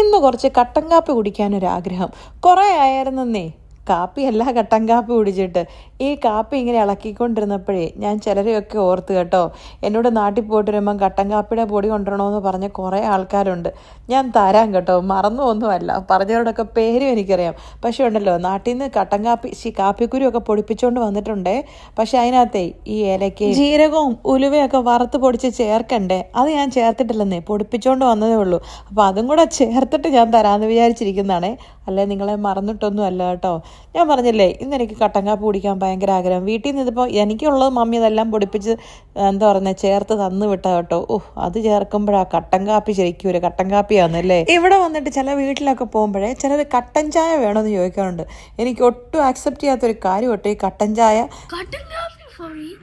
ഇന്ന് കുറച്ച് കട്ടൻ കാപ്പി കുടിക്കാനൊരാഗ്രഹം. കുറേ ആയിരുന്നെന്നേ. കാപ്പിയല്ല കട്ടൻ കാപ്പി കുടിച്ചിട്ട്. ഈ കാപ്പി ഇങ്ങനെ ഇളക്കിക്കൊണ്ടിരുന്നപ്പോഴേ ഞാൻ ചിലരെയൊക്കെ ഓർത്ത് കേട്ടോ എന്നോട് നാട്ടിൽ പോയിട്ട് വരുമ്പം കട്ടൻ കാപ്പിയുടെ പൊടി കൊണ്ടുവരണമെന്ന് പറഞ്ഞ കുറേ ആൾക്കാരുണ്ട്. ഞാൻ തരാം കേട്ടോ മറന്നു ഒന്നുമല്ല പറഞ്ഞവരോടൊക്കെ പേരും എനിക്കറിയാം. പക്ഷേ ഉണ്ടല്ലോ നാട്ടിൽ നിന്ന് കട്ടൻ കാപ്പി ശി കാപ്പിക്കുരു ഒക്കെ പൊടിപ്പിച്ചുകൊണ്ട് വന്നിട്ടുണ്ടേ. പക്ഷെ അതിനകത്തേ ഈ ഏലയ്ക്ക് ജീരകവും ഉലുവയൊക്കെ വറുത്ത് പൊടിച്ച് ചേർക്കണ്ടേ? അത് ഞാൻ ചേർത്തിട്ടില്ലെന്നേ പൊടിപ്പിച്ചുകൊണ്ട് വന്നതേ ഉള്ളൂ. അപ്പോൾ അതും കൂടെ ചേർത്തിട്ട് ഞാൻ തരാമെന്ന് വിചാരിച്ചിരിക്കുന്നതാണേ. അല്ലേ നിങ്ങളെ മറന്നിട്ടൊന്നും അല്ല കേട്ടോ. ഞാൻ പറഞ്ഞില്ലേ ഇന്ന് എനിക്ക് കട്ടൻ കാപ്പി കുടിക്കാൻ ഭയങ്കര ആഗ്രഹം. വീട്ടിൽ നിന്ന് ഇതിപ്പോൾ എനിക്കുള്ളത് മമ്മി ഇതെല്ലാം പൊടിപ്പിച്ച് എന്താ പറയുന്നത് ചേർത്ത് തന്നു വിട്ടാ കേട്ടോ. ഓഹ് അത് ചേർക്കുമ്പോഴാ കട്ടൻ കാപ്പി ശരിക്കും ഒരു കട്ടൻ കാപ്പിയാന്നല്ലേ? ഇവിടെ വന്നിട്ട് ചില വീട്ടിലൊക്കെ പോകുമ്പോഴേ ചിലർ കട്ടൻ ചായ വേണമെന്ന് ചോദിക്കാറുണ്ട്. എനിക്ക് ഒട്ടും ആക്സെപ്റ്റ് ചെയ്യാത്തൊരു കാര്യം കേട്ടോ ഈ കട്ടൻ ചായ.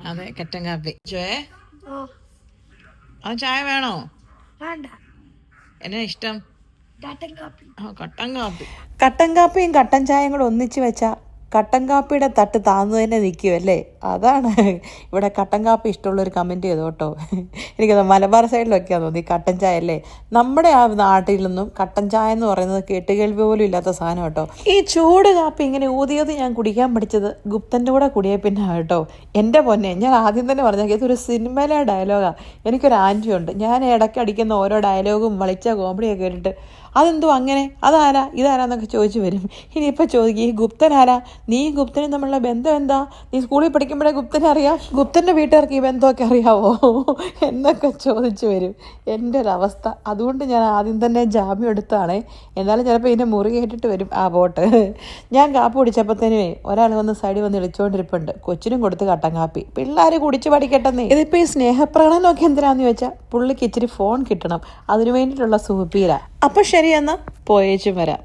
അതെ കട്ടൻ കാപ്പി. Oh, ആ ചായ വേണോ? വേണ്ട. എന്നാ ഇഷ്ടം? കട്ടൻ കാപ്പി. കട്ടൻ കാപ്പിയും കട്ടൻ ചായയും കൂടെ ഒന്നിച്ച് വെച്ചാൽ കട്ടൻ കാപ്പിയുടെ തട്ട് താന്നു തന്നെ നിൽക്കുമല്ലേ അതാണ്. ഇവിടെ കട്ടൻ കാപ്പി ഇഷ്ടമുള്ളൊരു കമന്റ് ചെയ്തു കേട്ടോ. എനിക്കത് മലബാർ സൈഡിലൊക്കെയാണ് തോന്നി. കട്ടൻ ചായ അല്ലേ? നമ്മുടെ ആ നാട്ടിൽ നിന്നും കട്ടൻ ചായ എന്ന് പറയുന്നത് കേട്ടുകേൾവി പോലും ഇല്ലാത്ത സാധനം കേട്ടോ. ഈ ചൂട് കാപ്പി ഇങ്ങനെ ഊതിയത് ഞാൻ കുടിക്കാൻ പഠിച്ചത് ഗുപ്തന്റെ കൂടെ കുടിയ പിന്നെ കേട്ടോ. എന്റെ പൊന്നെ ഞാൻ ആദ്യം തന്നെ പറഞ്ഞ ഇതൊരു സിനിമയിലെ ഡയലോഗാണ് എനിക്കൊരു ആന്റി ഉണ്ട്. ഞാൻ ഇടയ്ക്ക് അടിക്കുന്ന ഓരോ ഡയലോഗും വളിച്ച കോമഡിയൊക്കെ കേട്ടിട്ട് അതെന്തോ അങ്ങനെ? അതാരാ? ഇതാരാന്നൊക്കെ ചോദിച്ചു വരും. ഇനിയിപ്പോൾ ചോദിക്കും ഈ ഗുപ്തൻ ആരാ? നീ ഗുപ്തനും തമ്മിലുള്ള ബന്ധം എന്താ? നീ സ്കൂളിൽ പഠിക്കുമ്പോഴേ ഗുപ്തനെ അറിയാം ഗുപ്തന്റെ വീട്ടുകാർക്ക് ഈ ബന്ധമൊക്കെ അറിയാവോ? എന്നൊക്കെ ചോദിച്ചു വരും. എന്റെ ഒരു അവസ്ഥ. അതുകൊണ്ട് ഞാൻ ആദ്യം തന്നെ ജാമ്യം എടുത്താണ് എന്നാലും ചിലപ്പോൾ ഇതിന്റെ മുറി കേട്ടിട്ട് വരും ആ ബോട്ട് ഞാൻ കാപ്പി കുടിച്ചപ്പോഴത്തേനുമേ ഒരാൾ വന്ന് സൈഡിൽ വന്ന് വിളിച്ചുകൊണ്ടിരിപ്പുണ്ട് കൊച്ചിനും കൊടുത്ത് കട്ടൻ കാപ്പി. പിള്ളേർ കുടിച്ച് പഠിക്കട്ടെന്നേ. ഇതിപ്പോൾ ഈ സ്നേഹപ്രകടനമൊക്കെ എന്തിനാന്ന് ചോദിച്ചാൽ പുള്ളിക്ക് ഇച്ചിരി ഫോൺ കിട്ടണം. അതിനു വേണ്ടിയിട്ടുള്ള സുഹൃപ്പീല അപ്പം ശരി എന്നാൽ പോയേച്ചും വരാം.